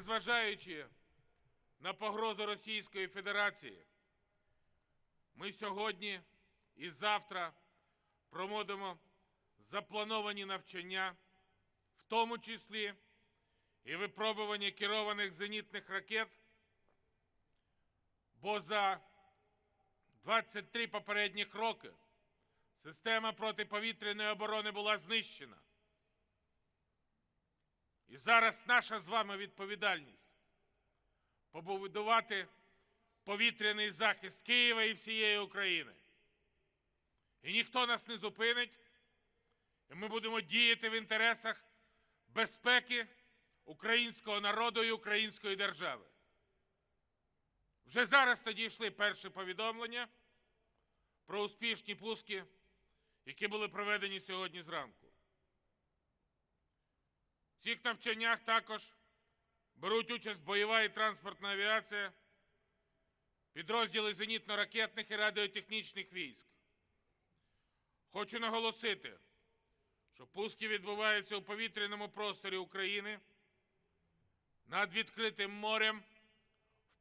Незважаючи на погрозу Російської Федерації, ми сьогодні і завтра проводимо заплановані навчання, в тому числі і випробування керованих зенітних ракет, бо за 23 попередніх роки система протиповітряної оборони була знищена. Зараз наша з вами відповідальність побудувати повітряний захист Києва і всієї України. І ніхто нас не зупинить, і ми будемо діяти в інтересах безпеки українського народу і української держави. Вже зараз тоді йшли перші повідомлення про успішні пуски, які були проведені сьогодні зранку. В цих навчаннях також беруть участь бойова і транспортна авіація, підрозділи зенітно-ракетних і радіотехнічних військ. Хочу наголосити, що пуски відбуваються у повітряному просторі України над відкритим морем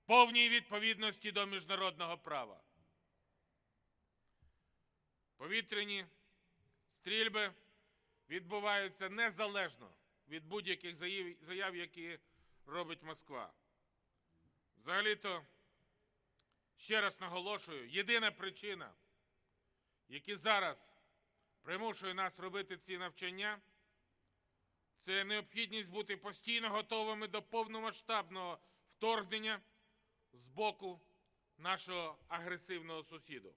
в повній відповідності до міжнародного права. Повітряні стрільби відбуваються незалежно від будь-яких заяв, які робить Москва. Взагалі-то, ще раз наголошую, єдина причина, яка зараз примушує нас робити ці навчання, це необхідність бути постійно готовими до повномасштабного вторгнення з боку нашого агресивного сусіду.